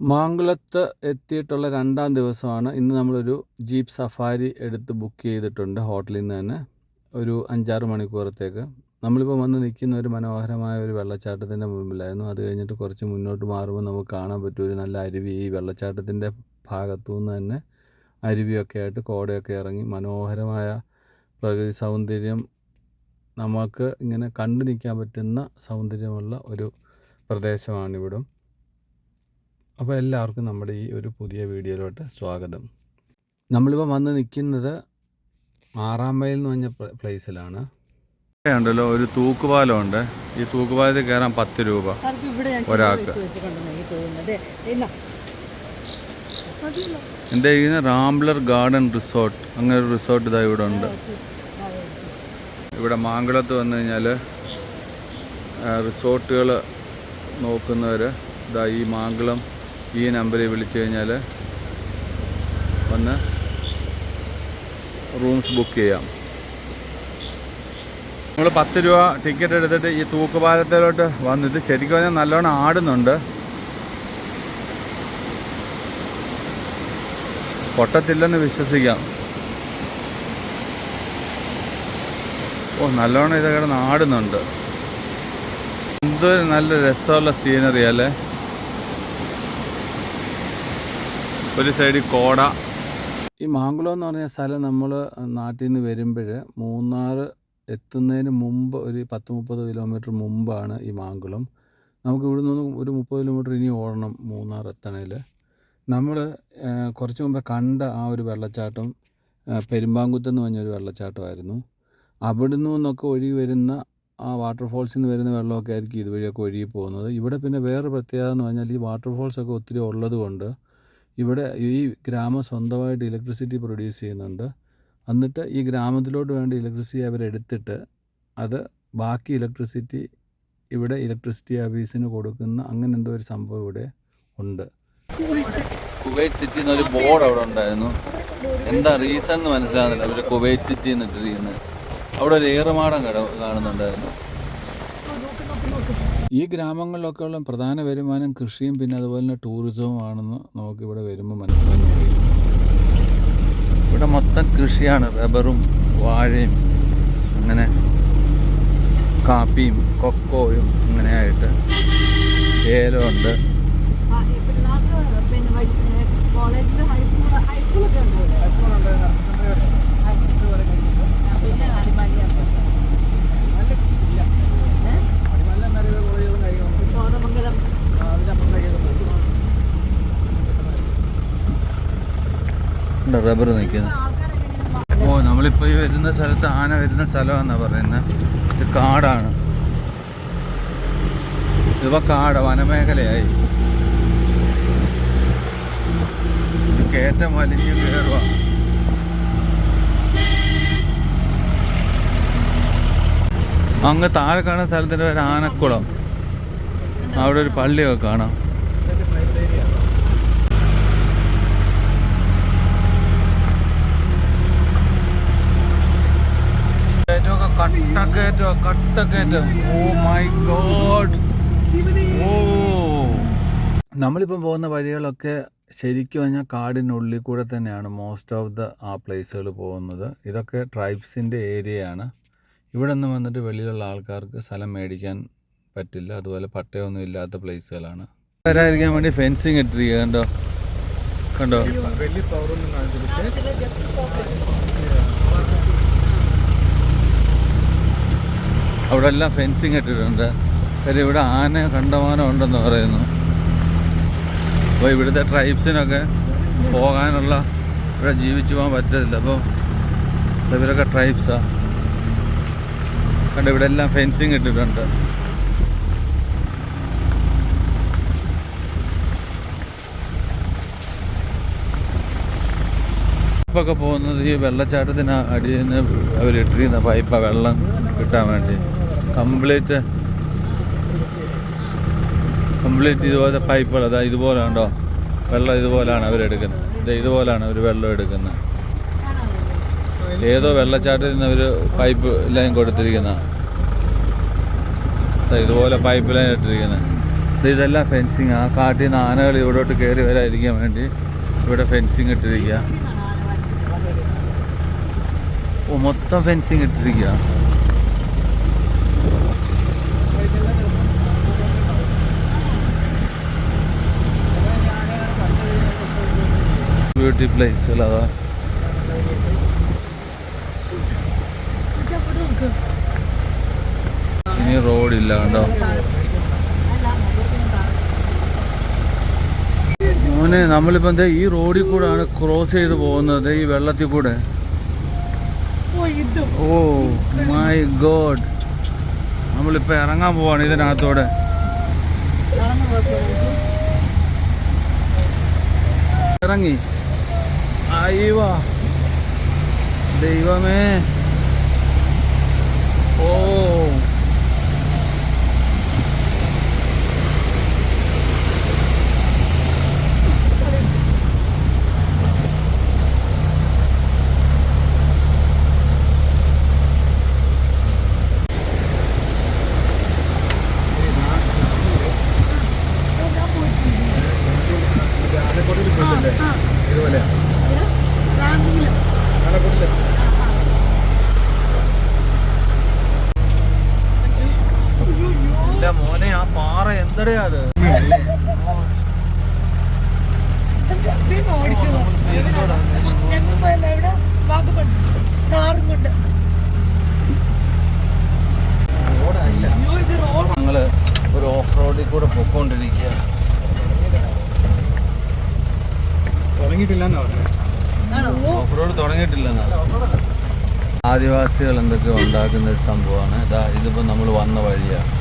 മാങ്കുളത്ത് എത്തിയിട്ടുള്ള രണ്ടാം ദിവസമാണ് ഇന്ന് നമ്മളൊരു ജീപ്പ് സഫാരി എടുത്ത് ബുക്ക് ചെയ്തിട്ടുണ്ട് ഹോട്ടലിൽ നിന്ന് തന്നെ. ഒരു അഞ്ചാറ് മണിക്കൂറത്തേക്ക്. നമ്മളിപ്പോൾ വന്ന് നിൽക്കുന്ന ഒരു മനോഹരമായ ഒരു വെള്ളച്ചാട്ടത്തിന്റെ മുമ്പിലായിരുന്നു. അത് കഴിഞ്ഞിട്ട് കുറച്ച് മുന്നോട്ട് മാറുമ്പോൾ നമുക്ക് കാണാൻ പറ്റും ഒരു നല്ല അരുവി. ഈ വെള്ളച്ചാട്ടത്തിന്റെ ഭാഗത്തു നിന്ന് തന്നെ അരുവിയൊക്കെ ആയിട്ട് കോടയൊക്കെ ഇറങ്ങി മനോഹരമായ പ്രകൃതി സൗന്ദര്യം നമുക്ക് ഇങ്ങനെ കണ്ടു നിൽക്കാൻ പറ്റുന്ന സൗന്ദര്യമുള്ള ഒരു പ്രദേശമാണിവിടം. അപ്പോൾ എല്ലാവർക്കും നമ്മുടെ ഈ ഒരു പുതിയ വീഡിയോയിലോട്ട് സ്വാഗതം. നമ്മളിപ്പോൾ വന്ന് നിൽക്കുന്നത് ആറാം മൈൽ എന്ന് പറഞ്ഞ പ്ല- പ്ലേസിലാണ്. ഉണ്ടല്ലോ ഒരു തൂക്കുപാലമുണ്ട്. ഈ തൂക്കുപാലത്തിൽ കയറാൻ പത്ത് രൂപ സാർക്ക് ഇവിടെ ഞാൻ ഒരാൾക്ക്. എന്റെ ഇങ്ങനെ റാംബ്ലർ ഗാർഡൻ റിസോർട്ട്. അങ്ങനെ ഒരു റിസോർട്ട് ഇതാ ഇവിടെ ഉണ്ട്. ഇവിടെ മാങ്കുളത്ത് വന്നു കഴിഞ്ഞാൽ റിസോർട്ടുകൾ നോക്കുന്നവർ ഇതാ ഈ മാങ്കുളം ഈ നമ്പറിൽ വിളിച്ചു കഴിഞ്ഞാൽ വന്ന് റൂംസ് ബുക്ക് ചെയ്യാം. നമ്മൾ പത്ത് രൂപ ടിക്കറ്റ് എടുത്തിട്ട് ഈ തൂക്കുപാലത്തിലോട്ട് വന്നിട്ട് ശരിക്കും പറഞ്ഞാൽ നല്ലോണം ആടുന്നുണ്ട്. പൊട്ടത്തില്ലെന്ന് വിശ്വസിക്കാം. ഓ നല്ലോണം ഇത് കിടന്ന് ആടുന്നുണ്ട്. എന്തൊരു നല്ല രസമുള്ള സീനറി അല്ലേ? ഒരു സൈഡിൽ കോട. ഈ മാങ്കുളം എന്ന് പറഞ്ഞ സ്ഥലം നമ്മൾ നാട്ടിൽ നിന്ന് വരുമ്പോൾ മൂന്നാർ എത്തുന്നതിന് മുമ്പ് ഒരു പത്ത് മുപ്പത് കിലോമീറ്റർ മുമ്പാണ് ഈ മാങ്കുളം നമുക്ക് ഇവിടെ നിന്ന് ഒരു മുപ്പത് കിലോമീറ്റർ ഇനി ഓടണം മൂന്നാർ എത്തണേൽ നമ്മൾ കുറച്ച് മുമ്പേ കണ്ട ആ ഒരു വെള്ളച്ചാട്ടം പെരുമ്പാങ്കുത്ത് എന്ന് പറഞ്ഞൊരു വെള്ളച്ചാട്ടമായിരുന്നു. അവിടുന്ന് നിന്നൊക്കെ ഒഴുകി വരുന്ന ആ വാട്ടർഫോൾസിൽ നിന്ന് വരുന്ന വെള്ളമൊക്കെ ആയിരിക്കും ഇതുവഴിയൊക്കെ ഒഴുകി പോകുന്നത്. ഇവിടെ പിന്നെ വേറെ പ്രത്യേകത എന്ന് പറഞ്ഞാൽ ഈ വാട്ടർഫോൾസൊക്കെ ഒത്തിരി ഉള്ളത് കൊണ്ട് ഇവിടെ ഈ ഗ്രാമം സ്വന്തമായിട്ട് ഇലക്ട്രിസിറ്റി പ്രൊഡ്യൂസ് ചെയ്യുന്നുണ്ട്. എന്നിട്ട് ഈ ഗ്രാമത്തിലോട്ട് വേണ്ട ഇലക്ട്രിസിറ്റി അവരെടുത്തിട്ട് അത് ബാക്കി ഇലക്ട്രിസിറ്റി ഇവിടെ ഇലക്ട്രിസിറ്റി ഓഫീസിന് കൊടുക്കുന്ന അങ്ങനെ എന്തോ ഒരു സംഭവം ഇവിടെ ഉണ്ട്. കുവൈറ്റ് സിറ്റി എന്നൊരു ബോർഡ് അവിടെ ഉണ്ടായിരുന്നു. എന്താ റീസൺ എന്ന് മനസ്സിലാകുന്നില്ല അവർ കുവൈറ്റ് സിറ്റി എന്നിട്ടിരിക്കുന്നത് അവിടെ ഒരു ഏറുമാടം കാണുന്നുണ്ടായിരുന്നു. ഈ ഗ്രാമങ്ങളിലൊക്കെ ഉള്ള പ്രധാന വരുമാനം കൃഷിയും പിന്നെ അതുപോലെ തന്നെ ടൂറിസവും ആണെന്ന് നമുക്കിവിടെ വരുമ്പോൾ മനസ്സിലാക്കാൻ കഴിയും. ഇവിടെ മൊത്തം കൃഷിയാണ്. റബ്ബറും വാഴയും അങ്ങനെ കാപ്പിയും കൊക്കോയും അങ്ങനെയായിട്ട് ഏലമുണ്ട് കോളേജിൽ ഹൈസ്കൂൾ ഹൈസ്കൂളൊക്കെ ഉണ്ട്. ആ, പിന്നെ അടിമാലിയാണ് ചോദമംഗലം റബ്ബർ നിൽക്കുന്നത് ആൾക്കാരൊക്കെ ഇങ്ങനെ ഓ നമ്മളിപ്പോൾ ഈ വരുന്ന സ്ഥലത്ത് ആന വരുന്ന സ്ഥലമാണെന്നാണ് പറയുന്നത് ഇത് കാടാണ്. ഇതിപ്പോൾ കാട് വനമേഖലയായി. കയറ്റം വലിഞ്ഞ് കയറുക അങ്ങ് താഴെ കാണുന്ന സ്ഥലത്തിന്റെ പേര് ആനക്കുളം. അവിടെ ഒരു പള്ളിയൊക്കെ കാണാം. കട്ടക്കയറ്റോ കട്ടക്കയറ്റം ഓ മൈ ഗോഡ് ഓ നമ്മളിപ്പം പോകുന്ന വഴികളൊക്കെ ശരിക്കും പറഞ്ഞാൽ കാടിനുള്ളിൽ കൂടെ തന്നെയാണ് മോസ്റ്റ് ഓഫ് ദ ആ പ്ലേസുകൾ പോകുന്നത്. ഇതൊക്കെ ട്രൈബ്സിന്റെ ഏരിയയാണ് ഇവിടെ നിന്ന് വന്നിട്ട് വെളിയിലുള്ള ആൾക്കാർക്ക് സ്ഥലം മേടിക്കാൻ പറ്റില്ല. അതുപോലെ പട്ടയമൊന്നും ഇല്ലാത്ത പ്ലേസുകളാണ് വരാതിരിക്കാൻ വേണ്ടി ഫെൻസിങ് ഇട്ടിരിക്കുക കണ്ടോ? കണ്ടോ? ജസ്റ്റ് അവിടെ എല്ലാം ഫെൻസിങ് ഇട്ടിട്ടുണ്ട്. കാര്യം ഇവിടെ ആന കണ്ടമാനം ഉണ്ടെന്ന് പറയുന്നു. അപ്പോൾ ഇവിടുത്തെ ട്രൈബ്സിനൊക്കെ പോകാനുള്ള ഇവിടെ ജീവിച്ചു പോകാൻ പറ്റത്തില്ല. അപ്പോൾ ഇവരൊക്കെ ട്രൈബ്സാ കണ്ട് ഇവിടെ എല്ലാം ഫെൻസിങ് ഇട്ടിട്ടുണ്ട്. പൈപ്പൊക്കെ പോകുന്നത് ഈ വെള്ളച്ചാട്ടത്തിന് അടിയിൽ നിന്ന് അവരിട്ടിരിക്കുന്ന പൈപ്പാണ് വെള്ളം കിട്ടാൻ വേണ്ടി. കംപ്ലീറ്റ് കംപ്ലീറ്റ് ഇതുപോലത്തെ പൈപ്പുകൾ അതാ ഇതുപോലെ ഉണ്ടോ വെള്ളം ഇതുപോലാണ് അവരെടുക്കുന്നത് ഇത് ഇതുപോലാണ് അവർ വെള്ളം എടുക്കുന്നത്. ഏതോ വെള്ളച്ചാട്ടത്തിൽ നിന്ന് അവർ പൈപ്പ് ലൈൻ കൊടുത്തിരിക്കുന്ന. ഇതുപോലെ പൈപ്പ് ലൈൻ ഇട്ടിരിക്കുന്നത് ഇത് ഇതെല്ലാം ഫെൻസിങ്. ആ കാട്ടിൽ നിന്ന് ആനകൾ ഇവിടോട്ട് കയറി വരാതിരിക്കാൻ വേണ്ടി ഇവിടെ ഫെൻസിങ് ഇട്ടിരിക്കുക മൊത്തം ഫെൻസിങ് ഇട്ടിരിക്കുക ബ്യൂട്ടി പ്ലേസുകൾ അതാ ഇനി റോഡില്ല കണ്ടോ? മോനെ നമ്മളിപ്പോൾ എന്താ ഈ റോഡിൽ കൂടെ ആണ് ക്രോസ് ചെയ്ത് പോകുന്നത് ഈ വെള്ളത്തിൽ കൂടെ. ഓ മൈ ഗോഡ് നമ്മളിപ്പോ ഇറങ്ങാൻ പോവാണ് ഇതിനകത്തോടെ. ഇറങ്ങി. അയ്യോ ദൈവമേ. ഓ ഇതുപോലെ ഇല്ല മോനെ ആ പാറ എന്തടയാ അത് ഞങ്ങൾ ഒരു ഓഫ് ഓഫ് റോഡ് തുടങ്ങിയിട്ടില്ലെന്നാ. ആദിവാസികൾ എന്തൊക്കെ ഉണ്ടാക്കുന്ന ഒരു സംഭവമാണ്. ഇതാ ഇതിപ്പോ നമ്മൾ വന്ന വഴിയാണ്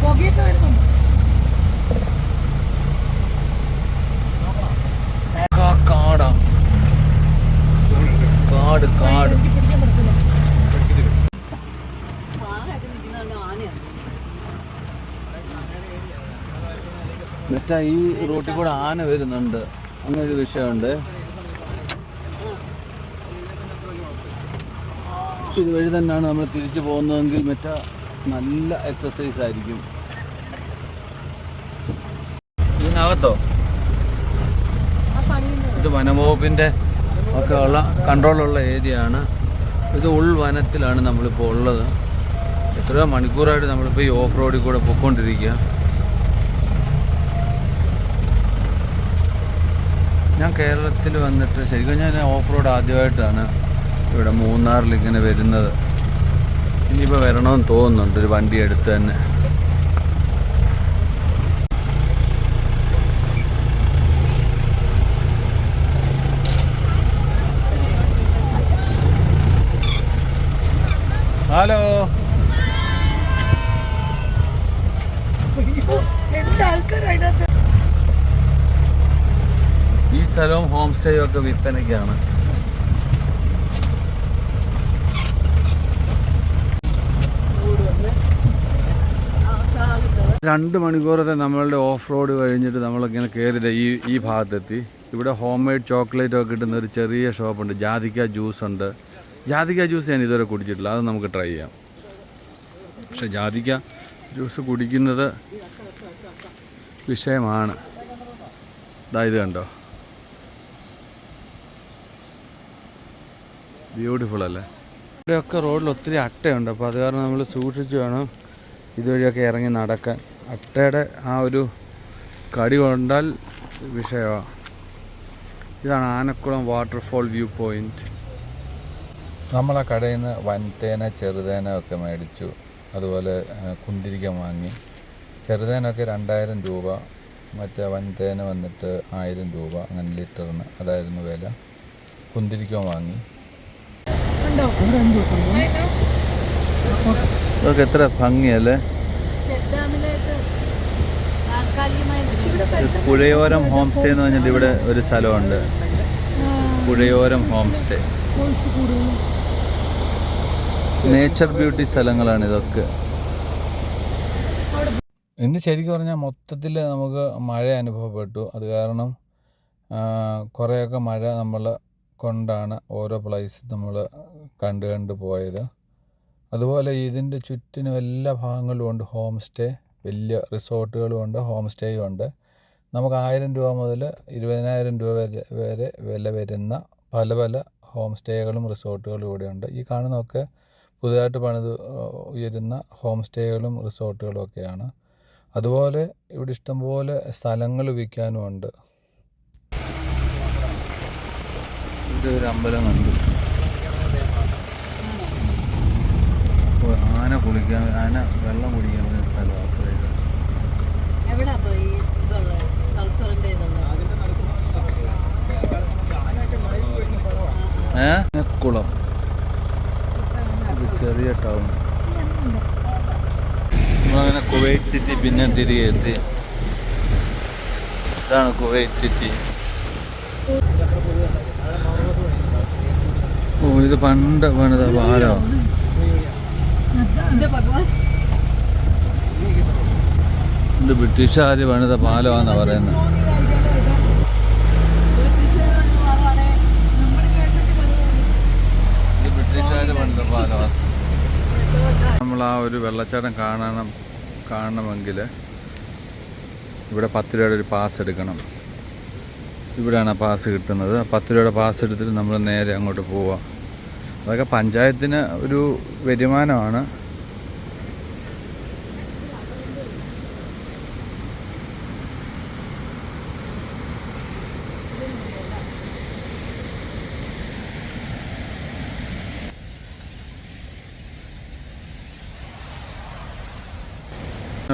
പുകയൊക്കെ വരുന്നുണ്ട് കാ- കാടാ കാട് കാട് എനിക്ക് പിടിക്കാൻ പറ്റത്തില്ല പാറയൊക്കെ നിൽക്കുന്നതുകൊണ്ട് ആനയാണ് മറ്റാ ഈ റൂട്ടിൽ കൂടെ ആന വരുന്നുണ്ട്. അങ്ങനെ ഒരു വിഷയമുണ്ട്. ഇതുവഴി തന്നെയാണ് നമ്മൾ തിരിച്ചു പോകുന്നതെങ്കിൽ മറ്റേ നല്ല എക്സസൈസ് ആയിരിക്കും. ഇതിനകത്തോ? ഇത് വനംവകുപ്പിന്റെ ഒക്കെ ഉള്ള കൺട്രോളുള്ള ഏരിയ ആണ്. ഇത് ഉൾവനത്തിലാണ് നമ്മളിപ്പോൾ ഉള്ളത്. എത്രയോ മണിക്കൂറായിട്ട് നമ്മളിപ്പോൾ ഈ ഓഫ് റോഡിൽ കൂടെ പൊയ്ക്കൊണ്ടിരിക്കുക. ഞാൻ കേരളത്തിൽ വന്നിട്ട് ശരിക്കും ഞാൻ ഓഫ് റോഡ് ആദ്യമായിട്ടാണ് ഇവിടെ മൂന്നാറിൽ ഇങ്ങനെ വരുന്നത്. ഇനിയിപ്പോൾ വരണമെന്ന് തോന്നുന്നുണ്ട് ഒരു വണ്ടി എടുത്ത് തന്നെ. ഹലോ എന്താ ആൾക്കാർ അതിനകത്ത് ഈ സ്ഥലവും ഹോം സ്റ്റേയും ഒക്കെ വിൽപ്പനയ്ക്കാണ്. രണ്ട് മണിക്കൂറത്തെ നമ്മളുടെ ഓഫ് റോഡ് കഴിഞ്ഞിട്ട് നമ്മളിങ്ങനെ കയറിയത് ഈ ഈ ഭാഗത്തെത്തി. ഇവിടെ ഹോം മെയ്ഡ് ചോക്ലേറ്റ് ഒക്കെ കിട്ടുന്ന ഒരു ചെറിയ ഷോപ്പുണ്ട് ജാതിക്ക ജ്യൂസ് ഉണ്ട്. ജാതിക്ക ജ്യൂസ് ഞാൻ ഇതുവരെ കുടിച്ചിട്ടില്ല. അത് നമുക്ക് ട്രൈ ചെയ്യാം. പക്ഷെ ജാതിക്ക ജ്യൂസ് കുടിക്കുന്നത് വിഷയമാണ്. ഇതായത് കണ്ടോ? ബ്യൂട്ടിഫുൾ അല്ലേ? ഇവിടെയൊക്കെ റോഡിൽ ഒത്തിരി അട്ടയുണ്ട്. അപ്പോൾ അത് കാരണം നമ്മൾ സൂക്ഷിച്ച് വേണം ഇതുവഴിയൊക്കെ ഇറങ്ങി നടക്കാൻ. അട്ടയുടെ ആ ഒരു കടി കൊണ്ടാൽ വിഷയമാണ് ഇതാണ് ആനക്കുളം വാട്ടർഫോൾ വ്യൂ പോയിന്റ് നമ്മളെ കടയിൽ നിന്ന് വൻതേന ചെറുതേന ഒക്കെ മേടിച്ചു. അതുപോലെ ആ, കുന്തിരിക്കം വാങ്ങി. ചെറുതേനൊക്കെ രണ്ടായിരം രൂപ മറ്റേ വൻതേന വന്നിട്ട് ആയിരം രൂപ അങ്ങനെ ലിറ്ററിന് അതായിരുന്നു വില. കുന്തിരിക്കം വാങ്ങി. ഇതൊക്കെ എത്ര ഭംഗിയല്ലേ? പുഴയോരം ഹോം സ്റ്റേ എന്ന് പറഞ്ഞിട്ട് ഇവിടെ ഒരു സ്ഥലമുണ്ട്. Puzhayoram home stay nature beauty സ്ഥലങ്ങളാണ് ഇതൊക്കെ. ഇന്ന് ശരിക്കും പറഞ്ഞാൽ മൊത്തത്തിൽ നമുക്ക് മഴ അനുഭവപ്പെട്ടു. അത് കാരണം കുറേയൊക്കെ മഴ നമ്മൾ കൊണ്ടാണ് ഓരോ പ്ലേസ് നമ്മൾ കണ്ട് കണ്ട് പോയത്. അതുപോലെ ഇതിന്റെ ചുറ്റിനും എല്ലാ ഭാഗങ്ങളിലും ഉണ്ട് ഹോം സ്റ്റേ വലിയ റിസോർട്ടുകളും ഉണ്ട് ഹോം സ്റ്റേയും ഉണ്ട്. നമുക്ക് ആയിരം രൂപ മുതൽ ഇരുപതിനായിരം രൂപ വരെ വരെ വില വരുന്ന പല പല ഹോം സ്റ്റേകളും റിസോർട്ടുകളും ഇവിടെയുണ്ട് ഈ കാണുന്നതൊക്കെ പുതുതായിട്ട് പണിത് ഉയരുന്ന ഹോം സ്റ്റേകളും റിസോർട്ടുകളും ഒക്കെയാണ്. അതുപോലെ ഇവിടെ ഇഷ്ടംപോലെ സ്ഥലങ്ങൾ വിൽക്കാനും ഉണ്ട് ഒരു അമ്പലം കണ്ടു. ആന കുളിക്കാൻ ആന വെള്ളം കുടിക്കാൻ പറ്റുന്ന സ്ഥലമാണ് എവിടാ കുളം. ചെറിയ ടൗൺ നമ്മളങ്ങനെ കുവൈറ്റ് സിറ്റി പിന്നെ തിരികെ എത്തി. ഇതാണ് കുവൈറ്റ് സിറ്റി ഇത് പണ്ട് പണിത പാലോ. ഇത് ബ്രിട്ടീഷുകാർ പണിത പാലമാണെന്നാ പറയുന്നത് ഇത് ബ്രിട്ടീഷുകാർ പണിത പാലമാണ് നമ്മൾ ആ ഒരു വെള്ളച്ചാട്ടം കാണണം കാണണമെങ്കിൽ ഇവിടെ പത്ത് രൂപയുടെ ഒരു പാസ് എടുക്കണം. ഇവിടെയാണ് പാസ് കിട്ടുന്നത്. പത്ത് രൂപയുടെ പാസ് എടുത്തിട്ട് നമ്മൾ നേരെ അങ്ങോട്ട് പോവാം. അതൊക്കെ പഞ്ചായത്തിന് ഒരു വരുമാനമാണ്.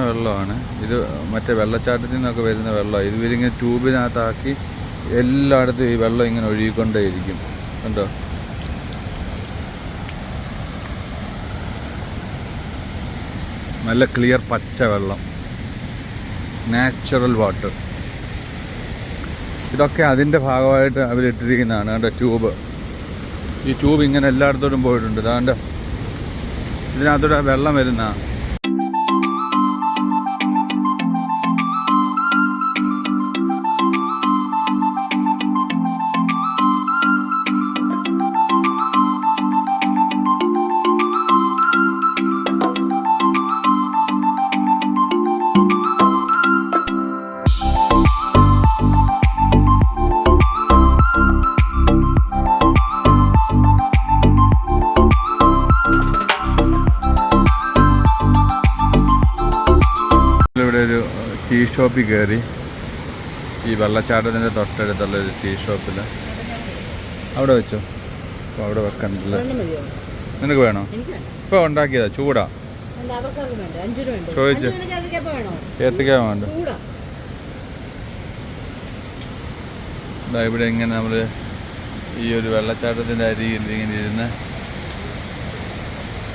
വെള്ളമാണ്. ഇത് മറ്റേ വെള്ളച്ചാട്ടത്തിൽ നിന്നൊക്കെ വരുന്ന വെള്ളമാണ് ഇത് ഇവരിങ്ങനെ ട്യൂബിനകത്താക്കി എല്ലായിടത്തും ഈ വെള്ളം ഇങ്ങനെ ഒഴുകിക്കൊണ്ടേയിരിക്കും. കണ്ടോ? നല്ല ക്ലിയർ പച്ച വെള്ളം നാച്ചുറൽ വാട്ടർ ഇതൊക്കെ അതിന്റെ ഭാഗമായിട്ട് അവരിട്ടിരിക്കുന്നതാണ്. അതിന്റെ ട്യൂബ് ഈ ട്യൂബ് ഇങ്ങനെ എല്ലായിടത്തോട്ടും പോയിട്ടുണ്ട്. അതാണ്ട് ഇതിനകത്തൂടെ വെള്ളം വരുന്ന ഷോപ്പിൽ കയറി ഈ വെള്ളച്ചാട്ടത്തിന്റെ തൊട്ടടുത്തുള്ള ഒരു ടീ ഷോപ്പിൽ അവിടെ വെച്ചോ. അപ്പോൾ അവിടെ വെക്കണ്ടല്ലോ? നിനക്ക് വേണോ. ഇപ്പോൾ ഉണ്ടാക്കിയതാ ചൂടാ. ചോദിച്ചു. ഏത്തക്ക വേണോ ഏത്തക്കാ വേണ്ട. ഇവിടെ ഇങ്ങനെ നമ്മൾ ഈ ഒരു വെള്ളച്ചാട്ടത്തിന്റെ അരിയിൽ ഇങ്ങനെ ഇരുന്ന്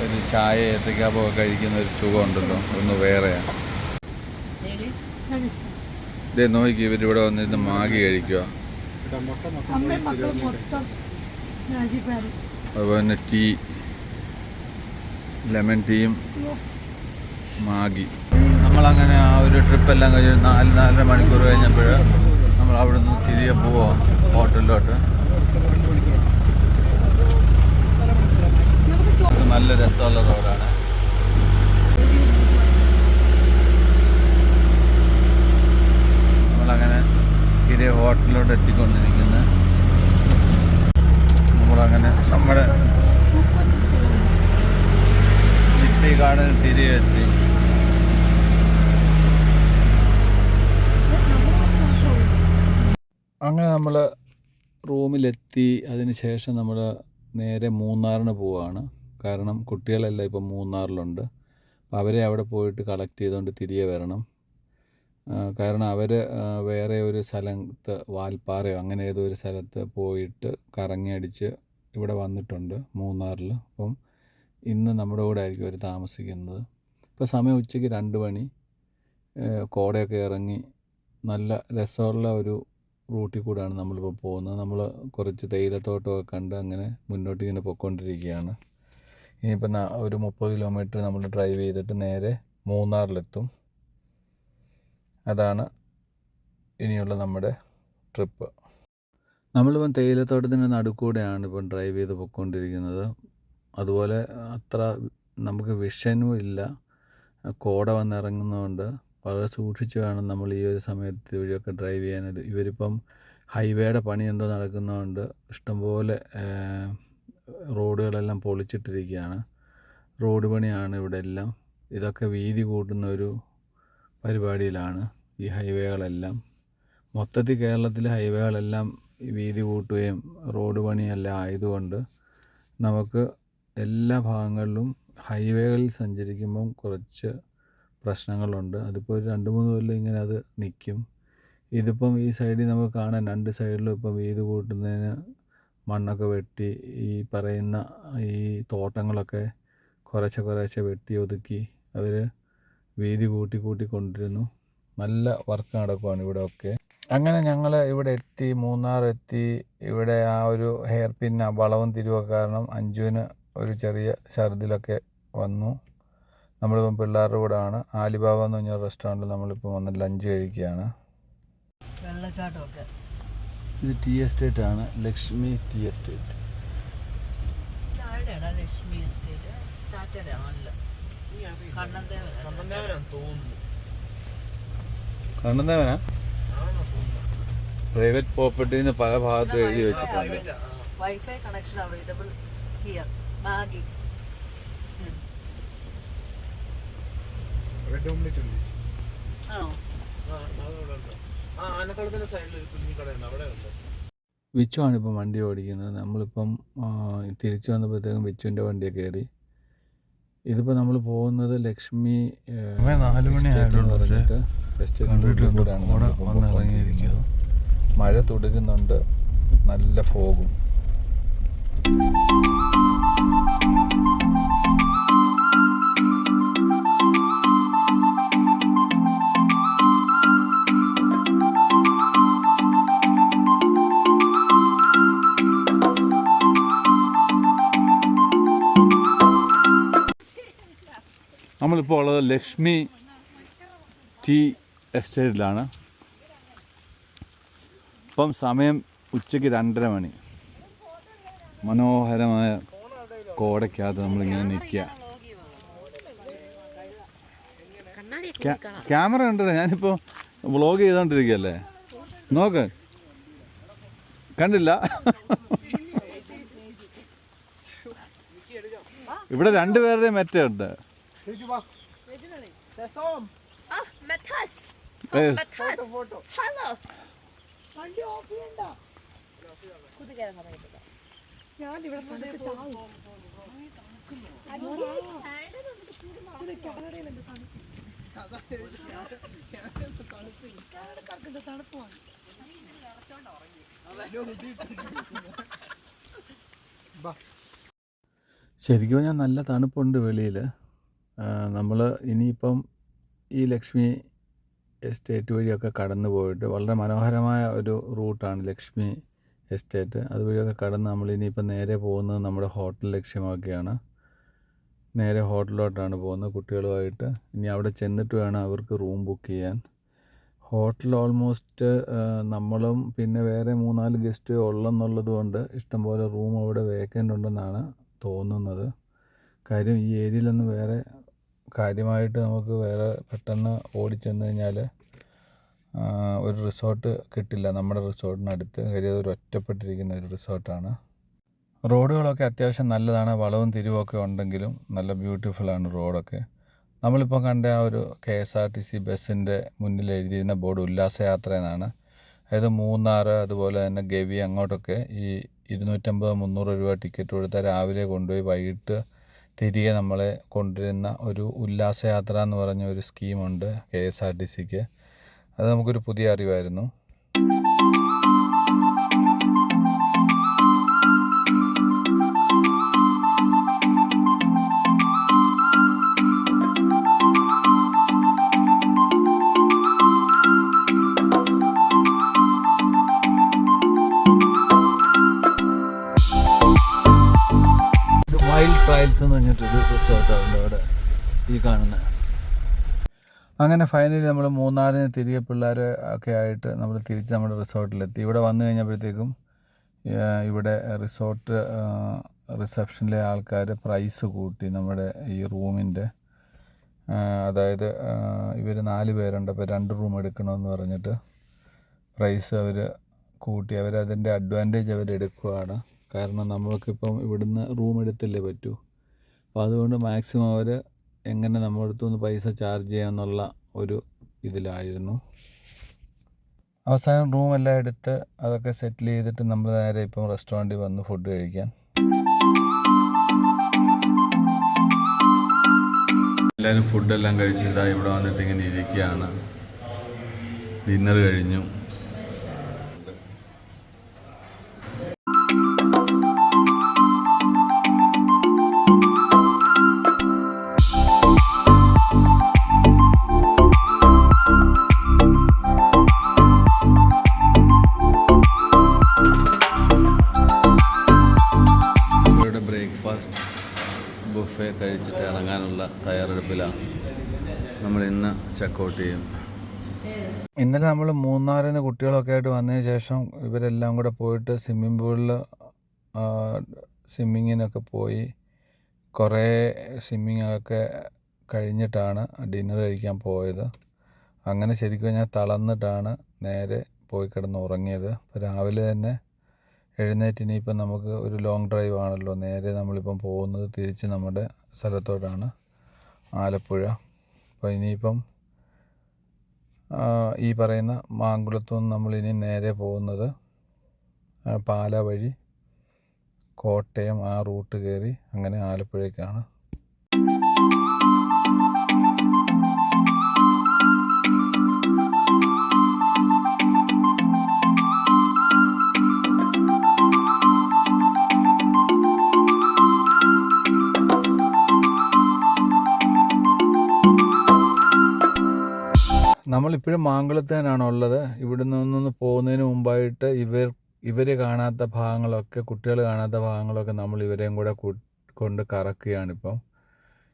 ഒരു ചായ ഏത്തക്കാപ്പൊക്കെ കഴിക്കുന്ന ഒരു സുഖമുണ്ടല്ലോ. ഒന്ന് വേറെയാണ്? ഇതേ നോക്കി ഇവരിവിടെ വന്നിരുന്ന് മാഗി കഴിക്കുക. അതുപോലെ തന്നെ ടീ ലെമൺ ടീയും മാഗി. നമ്മളങ്ങനെ ആ ഒരു ട്രിപ്പെല്ലാം കഴിഞ്ഞ് നാല് നാലര മണിക്കൂർ കഴിഞ്ഞപ്പോൾ നമ്മൾ അവിടെ നിന്ന് തിരികെ പോവാം ഹോട്ടലിലോട്ട്. നല്ല രസമുള്ള റോഡാണ്. നമ്മളങ്ങനെ തിരികെ ഹോട്ടലിലോട്ട് എത്തിക്കൊണ്ടിരിക്കുന്നത് നമ്മളങ്ങനെ നമ്മുടെ ഹിസ്റ്ററി ഗാർഡൻ തിരികെ എത്തി. അങ്ങനെ നമ്മൾ റൂമിലെത്തി. അതിന് ശേഷം നമ്മൾ നേരെ മൂന്നാറിന് പോവുകയാണ് കാരണം കുട്ടികളെല്ലാം ഇപ്പം മൂന്നാറിലുണ്ട്. അവരെ അവിടെ പോയിട്ട് കളക്ട് ചെയ്തുകൊണ്ട് തിരികെ വരണം. കാരണം അവർ വേറെ ഒരു സ്ഥലത്ത് വാൽപ്പാറയോ അങ്ങനെ ഏതോ ഒരു സ്ഥലത്ത് പോയിട്ട് കറങ്ങി അടിച്ച് ഇവിടെ വന്നിട്ടുണ്ട് മൂന്നാറിൽ അപ്പം ഇന്ന് നമ്മുടെ കൂടെ ആയിരിക്കും അവർ താമസിക്കുന്നത്. ഇപ്പോൾ സമയം ഉച്ചയ്ക്ക് രണ്ട് മണി. കോടയൊക്കെ ഇറങ്ങി നല്ല രസമുള്ള ഒരു റൂട്ടിൽ കൂടെയാണ് നമ്മളിപ്പോൾ പോകുന്നത്. നമ്മൾ കുറച്ച് തേയിലത്തോട്ടമൊക്കെ കണ്ട് അങ്ങനെ മുന്നോട്ട് ഇങ്ങനെ പൊയ്ക്കൊണ്ടിരിക്കുകയാണ് ഇനിയിപ്പോൾ ഒരു മുപ്പത് കിലോമീറ്റർ നമ്മൾ ഡ്രൈവ് ചെയ്തിട്ട് നേരെ മൂന്നാറിലെത്തും. അതാണ് ഇനിയുള്ള നമ്മുടെ ട്രിപ്പ്. നമ്മളിപ്പം തേയിലത്തോട്ടത്തിന്റെ നടുക്കൂടെയാണ് ഇപ്പം ഡ്രൈവ് ചെയ്ത് പൊയ്ക്കൊണ്ടിരിക്കുന്നത്. അതുപോലെ അത്ര നമുക്ക് വിഷനും ഇല്ല. കോട വന്നിറങ്ങുന്നതുകൊണ്ട് വളരെ സൂക്ഷിച്ച് വേണം നമ്മൾ ഈ ഒരു സമയത്ത് ഇവഴിയൊക്കെ ഡ്രൈവ് ചെയ്യാനത് ഇവരിപ്പം ഹൈവേയുടെ പണി എന്തോ നടക്കുന്നതുകൊണ്ട് ഇഷ്ടംപോലെ റോഡുകളെല്ലാം പൊളിച്ചിട്ടിരിക്കുകയാണ്. റോഡ് പണിയാണ് ഇവിടെ എല്ലാം. ഇതൊക്കെ വീതി കൂട്ടുന്ന ഒരു പരിപാടിയിലാണ് ഈ ഹൈവേകളെല്ലാം. മൊത്തത്തിൽ കേരളത്തിലെ ഹൈവേകളെല്ലാം വീതി കൂട്ടുകയും റോഡ് പണിയെല്ലാം ആയതുകൊണ്ട് നമുക്ക് എല്ലാ ഭാഗങ്ങളിലും ഹൈവേകളിൽ സഞ്ചരിക്കുമ്പം കുറച്ച് പ്രശ്നങ്ങളുണ്ട്. അതിപ്പോൾ ഒരു രണ്ട് മൂന്ന് കൊല്ലം ഇങ്ങനെ അത് നിൽക്കും ഇതിപ്പം ഈ സൈഡിൽ നമുക്ക് കാണാൻ രണ്ട് സൈഡിലും ഇപ്പം വീതി കൂട്ടുന്നതിന് മണ്ണൊക്കെ വെട്ടി ഈ പറയുന്ന ഈ തോട്ടങ്ങളൊക്കെ കുറേശ്ശെ കുറേശ്ശെ വെട്ടി ഒതുക്കി. അവർ വീതി കൂട്ടി കൂട്ടി കൊണ്ടിരുന്നു. നല്ല വർക്ക് നടക്കുവാണ് ഇവിടെ ഒക്കെ അങ്ങനെ ഞങ്ങൾ ഇവിടെ എത്തി മൂന്നാർ എത്തി. ഇവിടെ ആ ഒരു ഹെയർ പിൻ വളവും തിരിവൊക്കെ കാരണം അഞ്ജുവിന് ഒരു ചെറിയ ഛർദിലൊക്കെ വന്നു. നമ്മളിപ്പം പിള്ളേരുടെ കൂടെ ആണ് ആലിബാബ എന്ന് പറഞ്ഞ റെസ്റ്റോറന്റിൽ നമ്മളിപ്പോൾ വന്ന് ലഞ്ച് കഴിക്കുകയാണ്. വെള്ളച്ചാട്ടമൊക്കെ. ഇത് ടീ എസ്റ്റേറ്റ് ആണ്. Lakshmi tea estate Lakshmi estate കണ്ണന്തേവനാ? Private പ്രോപ്പർട്ടിന്ന് പല ഭാഗത്ത് എഴുതി വെച്ചിട്ടുണ്ട്. WiFi connection available here Maggi red omelette ഉണ്ട് ആണോ? ആ ആനക്കുളത്തിന്റെ സൈഡിൽ ഒരു കുഞ്ഞു കടയുണ്ട്. അവിടെ ഉണ്ട്. വണ്ടി ഓടിക്കുന്നത്. നമ്മളിപ്പം തിരിച്ചു വന്നപ്പോഴത്തേക്കും വിച്ചുവിന്റെ വണ്ടിയൊക്കെ കയറി. ഇതിപ്പോൾ നമ്മൾ പോകുന്നത് ലക്ഷ്മി നാല് മണി എസ്റ്റേറ്റ് എന്ന് ആയിട്ടുണ്ട് പക്ഷേ പറഞ്ഞിട്ട് എസ്റ്റേറ്റ് കണ്ടിട്ട് റോഡിൽ കൂടെയാണ് കോട നമ്മളിപ്പം വന്ന് പോയിക്കൊണ്ടിരിക്കുന്നത്. ഇറങ്ങിയിരിക്കുന്നത്. മഴ തുടരുന്നുണ്ട് നല്ല ഫോഗും നമ്മളിപ്പോൾ ഉള്ളത് ലക്ഷ്മി ടീ എസ്റ്റേറ്റിലാണ്. ഇപ്പം സമയം ഉച്ചയ്ക്ക് രണ്ടര മണി. മനോഹരമായ കോടയ്ക്കകത്ത് നമ്മളിങ്ങനെ നിൽക്കുക ക്യാമറ കണ്ടല്ലേ? ഞാനിപ്പോൾ വ്ളോഗ് ചെയ്തോണ്ടിരിക്കുകയല്ലേ നോക്ക്. കണ്ടില്ല. ഇവിടെ രണ്ടുപേരുടെയും മെറ്റുണ്ട് Matas! Yes. Matas! Hello! ശരിക്കും ഞാൻ നല്ല തണുപ്പുണ്ട് വെളിയിൽ നമ്മൾ ഇനിയിപ്പം ഈ ലക്ഷ്മി എസ്റ്റേറ്റ് വഴിയൊക്കെ കടന്നു പോയിട്ട് വളരെ മനോഹരമായ ഒരു റൂട്ടാണ് ലക്ഷ്മി എസ്റ്റേറ്റ്. അതുവഴിയൊക്കെ കടന്ന് നമ്മൾ ഇനിയിപ്പം നേരെ പോകുന്നത് നമ്മുടെ ഹോട്ടൽ ലക്ഷ്യമാക്കിയാണ്. നേരെ ഹോട്ടലിലോട്ടാണ് പോകുന്നത് കുട്ടികളുമായിട്ട്. ഇനി അവിടെ ചെന്നിട്ട് വേണം അവർക്ക് റൂം ബുക്ക് ചെയ്യാൻ. ഹോട്ടൽ ഓൾമോസ്റ്റ് നമ്മളും പിന്നെ വേറെ മൂന്നാൽ ഗസ്റ്റ് ഉള്ളെന്നുള്ളത് കൊണ്ട് ഇഷ്ടംപോലെ റൂം അവിടെ വേക്കന്റ് ഉണ്ടെന്നാണ് തോന്നുന്നത്. കാര്യം ഈ ഏരിയയിലൊന്നും വേറെ കാര്യമായിട്ട് നമുക്ക് വേറെ പെട്ടെന്ന് ഓടിച്ചെന്ന് കഴിഞ്ഞാൽ ഒരു റിസോർട്ട് കിട്ടില്ല. നമ്മുടെ റിസോർട്ടിനടുത്ത് കാര്യം അതൊരു ഒറ്റപ്പെട്ടിരിക്കുന്ന ഒരു റിസോർട്ടാണ്. റോഡുകളൊക്കെ അത്യാവശ്യം നല്ലതാണ്. വളവും തിരിവൊക്കെ ഉണ്ടെങ്കിലും നല്ല ബ്യൂട്ടിഫുള്ളാണ് റോഡൊക്കെ. നമ്മളിപ്പോൾ കണ്ട ആ ഒരു K S R T C ബസ്സിന്റെ മുന്നിൽ എഴുതിയിരുന്ന ബോർഡ് ഉല്ലാസയാത്ര എന്നാണ്. അതായത് മൂന്നാർ അതുപോലെ തന്നെ ഗവി അങ്ങോട്ടൊക്കെ ഈ ഇരുന്നൂറ്റമ്പത് മുന്നൂറ് രൂപ ടിക്കറ്റ് കൊടുത്താൽ രാവിലെ കൊണ്ടുപോയി വൈകിട്ട് തിരികെ നമ്മളെ കൊണ്ടുവരുന്ന ഒരു ഉല്ലാസയാത്ര എന്ന് പറഞ്ഞ ഒരു സ്കീമുണ്ട് കെ എസ് ആർ ടി സിക്ക്. അത് നമുക്കൊരു പുതിയ അറിവായിരുന്നു. ട്രയൽസ് എന്ന് പറഞ്ഞിട്ടൊരു റിസോർട്ടുണ്ട് അവിടെ. ഈ കാണുന്നത് അങ്ങനെ ഫൈനലി നമ്മൾ മൂന്നാറിന് തിരികെ പിള്ളേർ ഒക്കെ ആയിട്ട് നമ്മൾ തിരിച്ച് നമ്മുടെ റിസോർട്ടിലെത്തി ഇവിടെ വന്നു കഴിഞ്ഞപ്പോഴത്തേക്കും ഇവിടെ റിസോർട്ട് റിസപ്ഷനിലെ ആൾക്കാർ പ്രൈസ് കൂട്ടി നമ്മുടെ ഈ റൂമിന്റെ. അതായത് ഇവർ നാല് പേരുണ്ട്. അപ്പോൾ രണ്ട് റൂം എടുക്കണമെന്ന് പറഞ്ഞിട്ട് പ്രൈസ് അവർ കൂട്ടി. അവരതിന്റെ അഡ്വാന്റേജ് അവരെടുക്കുകയാണ് കാരണം നമ്മൾക്കിപ്പം ഇവിടുന്ന് റൂം എടുത്തല്ലേ പറ്റൂ. അപ്പോൾ അതുകൊണ്ട് മാക്സിമം അവർ എങ്ങനെ നമ്മുടെ അടുത്തു നിന്ന് പൈസ ചാർജ് ചെയ്യാമെന്നുള്ള ഒരു ഇതിലായിരുന്നു. അവസാനം റൂം എല്ലാം എടുത്ത് അതൊക്കെ സെറ്റിൽ ചെയ്തിട്ട് നമ്മൾ നേരെ ഇപ്പം റെസ്റ്റോറന്റിൽ വന്ന് ഫുഡ് കഴിക്കാൻ എല്ലാവരും ഫുഡെല്ലാം കഴിച്ചിട്ടാണ് ഇവിടെ വന്നിട്ട് ഇങ്ങനെ ഇരിക്കുകയാണ്. ഡിന്നർ കഴിഞ്ഞു. ഇന്ന് ചെക്കൗട്ട് ചെയ്യും. ഇന്നലെ നമ്മൾ മൂന്നാറിൽ നിന്ന് കുട്ടികളൊക്കെ ആയിട്ട് വന്നതിന് ശേഷം ഇവരെല്ലാം കൂടെ പോയിട്ട് സ്വിമ്മിംഗ് പൂളിൽ സ്വിമ്മിങ്ങിനൊക്കെ പോയി. കുറേ സ്വിമ്മിങ് ഒക്കെ കഴിഞ്ഞിട്ടാണ് ഡിന്നർ കഴിക്കാൻ പോയത്. അങ്ങനെ ശരിക്കും ഞാൻ തളർന്നിട്ടാണ് നേരെ പോയി കിടന്ന് ഉറങ്ങിയത്. രാവിലെ തന്നെ എഴുന്നേറ്റ് ഇനിയിപ്പം നമുക്ക് ഒരു ലോങ് ഡ്രൈവ് ആണല്ലോ. നേരെ നമ്മളിപ്പം പോകുന്നത് തിരിച്ച് നമ്മുടെ സ്ഥലത്തോട്ടാണ് ആലപ്പുഴ. അപ്പോൾ ഇനിയിപ്പം ഈ പറയുന്ന മാങ്കുളത്തു നിന്ന് നമ്മൾ ഇനി നേരെ പോകുന്നത് പാല വഴി കോട്ടയം ആ റൂട്ട് കയറി അങ്ങനെ ആലപ്പുഴയ്ക്കാണ്. നമ്മളിപ്പോഴും മാങ്കുളത്ത് തന്നെയാണ് ഉള്ളത് ഇവിടുന്ന് ഒന്നൊന്ന് പോകുന്നതിന് മുമ്പായിട്ട് ഇവർ ഇവർ കാണാത്ത ഭാഗങ്ങളൊക്കെ കുട്ടികൾ കാണാത്ത ഭാഗങ്ങളൊക്കെ നമ്മൾ ഇവരെയും കൂടെ കൊണ്ട് കറക്കുകയാണിപ്പം.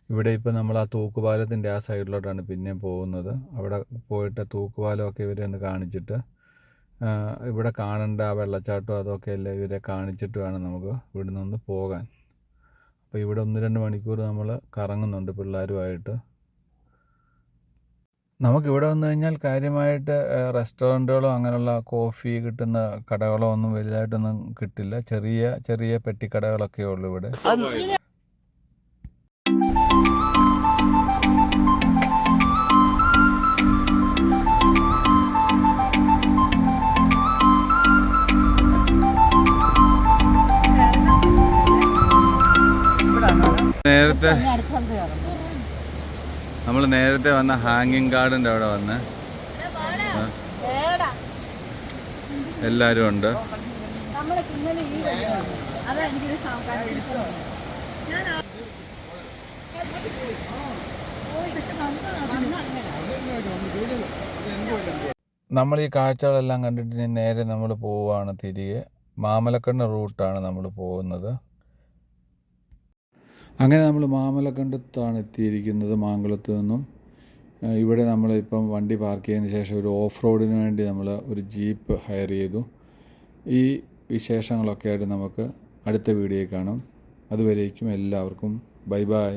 ഇവിടെ ഇപ്പം നമ്മൾ ആ തൂക്കുപാലത്തിന്റെ ആ സൈഡിലോട്ടാണ് പിന്നെ പോകുന്നത്. അവിടെ പോയിട്ട് തൂക്കുപാലമൊക്കെ ഇവരെ ഒന്ന് കാണിച്ചിട്ട് ഇവിടെ കാണേണ്ട ആ വെള്ളച്ചാട്ടം അതൊക്കെ എല്ലാം ഇവരെ കാണിച്ചിട്ട് വേണം നമുക്ക് ഇവിടെ നിന്ന് പോകാൻ. അപ്പോൾ ഇവിടെ ഒന്ന് രണ്ട് മണിക്കൂർ നമ്മൾ കറങ്ങുന്നുണ്ട് പിള്ളേരുമായിട്ട്. നമുക്കിവിടെ വന്നു കഴിഞ്ഞാൽ കാര്യമായിട്ട് റെസ്റ്റോറന്റുകളോ അങ്ങനെയുള്ള കോഫി കിട്ടുന്ന കടകളോ ഒന്നും വലുതായിട്ടൊന്നും കിട്ടില്ല. ചെറിയ ചെറിയ പെട്ടിക്കടകളൊക്കെ ഉള്ളൂ ഇവിടെ. നേരത്തെ നമ്മൾ നേരത്തെ വന്ന ഹാങ്ങിങ് ഗാർഡന്റെ അവിടെ വന്ന്. എല്ലാവരും ഉണ്ട്. നമ്മൾ ഈ കാഴ്ചകളെല്ലാം കണ്ടിട്ട് നേരെ നമ്മൾ പോവുകയാണ് തിരികെ. മാമലക്കണ്ണ റൂട്ടാണ് നമ്മൾ പോകുന്നത്. അങ്ങനെ നമ്മൾ മാമലക്കണ്ടത്താണ് എത്തിയിരിക്കുന്നത് മാങ്കുളത്ത് നിന്നും. ഇവിടെ നമ്മൾ നമ്മളിപ്പം വണ്ടി പാർക്ക് ചെയ്തതിന് ശേഷം ഒരു ഓഫ് റോഡിന് വേണ്ടി നമ്മൾ ഒരു ജീപ്പ് ഹയർ ചെയ്തു. ഈ വിശേഷങ്ങളൊക്കെ ആയിട്ട് നമുക്ക് അടുത്ത വീഡിയോയിൽ കാണാം. അതുവരേക്കും എല്ലാവർക്കും ബൈ ബൈ